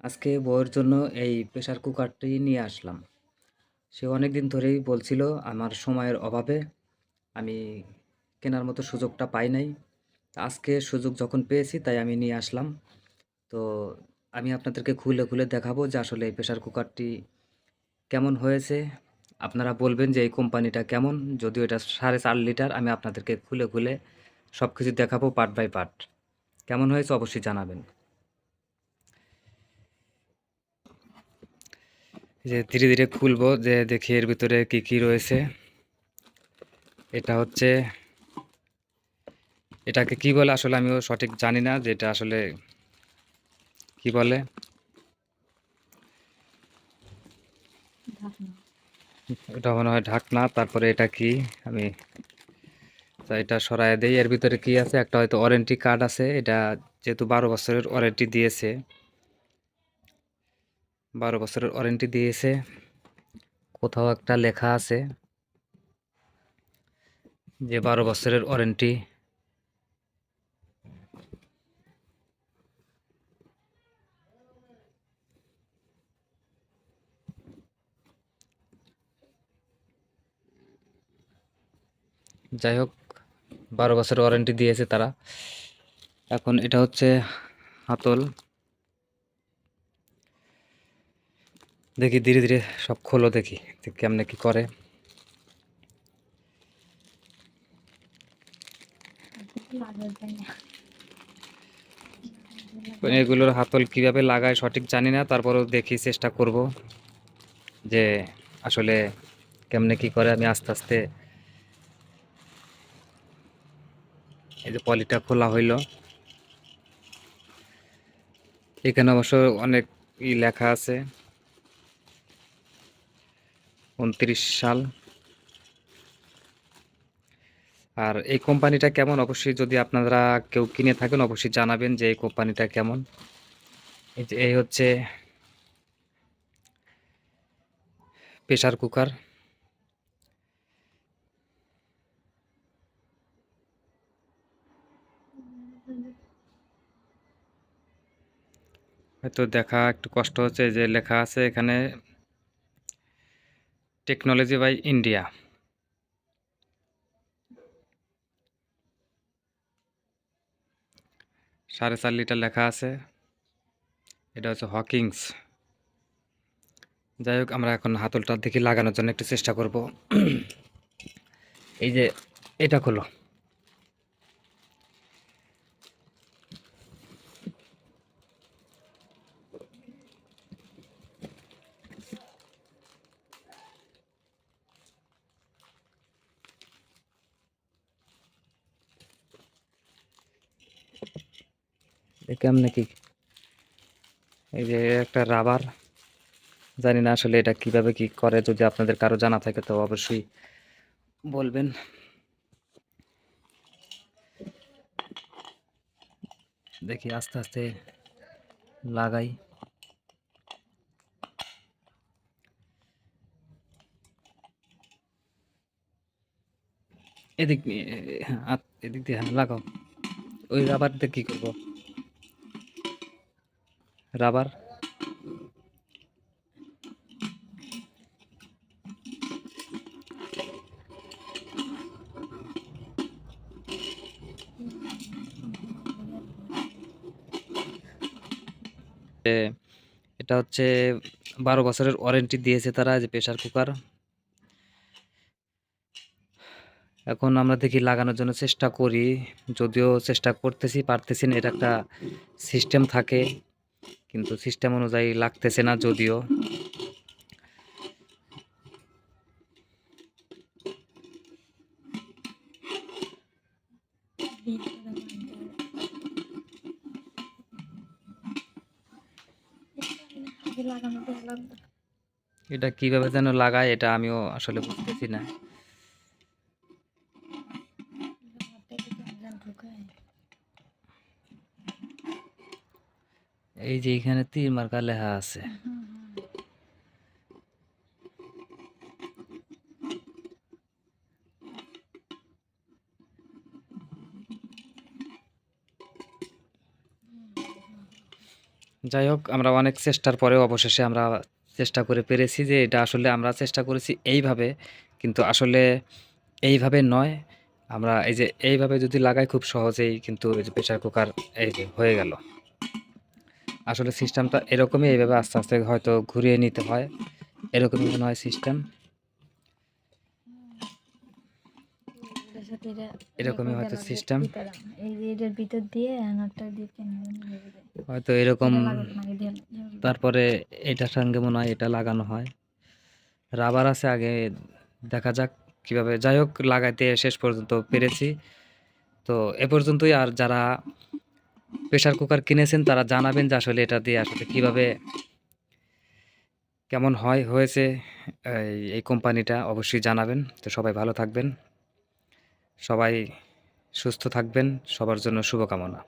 আজকে বউয়ের জন্য এই প্রেসার কুকারটি নিয়ে আসলাম। সে অনেক দিন ধরেই বলছিল, আমার সময়ের অভাবে আমি কেনার মতো সুযোগটা পাই নাই। আজকে সুযোগ যখন পেয়েছি, তাই আমি নিয়ে আসলাম। তো আমি আপনাদেরকে খুলে খুলে দেখাবো যে আসলে এই প্রেসার কুকারটি কেমন হয়েছে। আপনারা বলবেন যে এই কোম্পানিটা কেমন। যদিও এটা সাড়ে চার লিটার, আমি আপনাদেরকে খুলে খুলে সব কিছু দেখাবো পার্ট বাই পার্ট কেমন হয়েছে অবশ্যই জানাবেন। যে ধীরে ধীরে খুলবো যে দেখি এর ভিতরে কি কি রয়েছে। এটা হচ্ছে এটাকে কি বলে? আসলে আমিও সঠিক জানি না যে এটা আসলে কি বলে। এটা মনে হয় ঢাকনা তারপরে এটা কি? আমি এটা সরাই দেই। এর ভিতরে কি আছে? একটা হয়তো ওয়ারেন্টি কার্ড আছে। এটা যেহেতু বারো বছরের ওয়ারেন্টি দিয়েছে। বারো বছরের ওয়ারেন্টি দিয়েছে। কোথাও একটা লেখা আছে যে বারো বছরের ওয়ারেন্টি। যাই হোক, বারো বছরের ওয়ারেন্টি দিয়েছে তারা। এখন এটা হচ্ছে হাতল। দেখি, ধীরে ধীরে সব খোলো দেখি কেমনে কি করে। এগুলোর হাতল কীভাবে লাগায় সঠিক জানি না, তারপরেও দেখি চেষ্টা করব যে আসলে কেমনে কি করে। আমি আস্তে আস্তে এই যে পলিটা খোলা হইল। এখানে অবশ্য অনেক ই লেখা আছে। উনত্রিশ সাল। আর এই কোম্পানিটা কেমন? অবশ্যই যদি আপনারা কেউ কিনে থাকেন, অবশ্যই জানাবেন যে এই কোম্পানিটা কেমন। এই হচ্ছে প্রেসার কুকার। হয়তো দেখা একটু কষ্ট হচ্ছে যে লেখা আছে এখানে টেকনোলজি বাই ইন্ডিয়া। সাড়ে চার লিটার লেখা আছে। এটা হচ্ছে হকিংস যাই হোক, আমরা এখন হাতলটার দেখি লাগানোর জন্য একটু চেষ্টা করব। এই যে এটা খোলো। কেমনে কি এই যে একটা রাবার। জানি না আসলে এটা কীভাবে কি করে, যদি আপনাদের কারও জানা থাকে তো অবশ্যই বলবেন। দেখি আস্তে আস্তে লাগাই। এদিক এদিক দিয়ে লাগাও। ওই রাবার দিয়ে কি করব? রাবার। এটা হচ্ছে বারো বছরের ওয়ারেন্টি দিয়েছে তারা যে প্রেসার কুকার। এখন আমরা দেখি লাগানোর জন্য চেষ্টা করি, যদিও চেষ্টা করতেছি, পারতেছি না এটা একটা সিস্টেম থাকে। কিন্তু সিস্টেম অনুযায়ী লাগতেছে না যদিও। এটা কীভাবে যেন লাগায় এটা আমিও আসলে বুঝতেছি না। এই যে এখানে তীর মার্কা লেখা আছে। যাই হোক আমরা অনেক চেষ্টার পরেও অবশেষে আমরা চেষ্টা করে পেরেছি যে এটা আসলে আমরা চেষ্টা করেছি এইভাবে কিন্তু আসলে এইভাবে নয়। আমরা এই যে এইভাবে যদি লাগাই খুব সহজেই কিন্তু এই যে প্রেশার কুকার এই যে হয়ে গেল। আসলে সিস্টেমটা এরকমই এইভাবে আস্তে আস্তে হয়তো ঘুরিয়ে নিতে হয় এরকমই মনে হয় সিস্টেম এরকমই হয়তো। ভিতরে। দিয়ে দেয়। হয়তো এরকম দিয়ে- তারপরে এটার সঙ্গে মনে হয় এটা লাগানো হয় রাবার আছে আগে দেখা যাক কীভাবে যাই হোক লাগাইতে শেষ পর্যন্ত পেরেছি তো এ পর্যন্তই আর যারা প্রেশার কুকার কিনেছেন, তারা জানাবেন যে আসলে এটা দিয়ে আসলে কীভাবে কেমন হয়, হয়েছে এই কোম্পানিটা অবশ্যই জানাবেন। তো সবাই ভালো থাকবেন, সবাই সুস্থ থাকবেন, সবার জন্য শুভকামনা।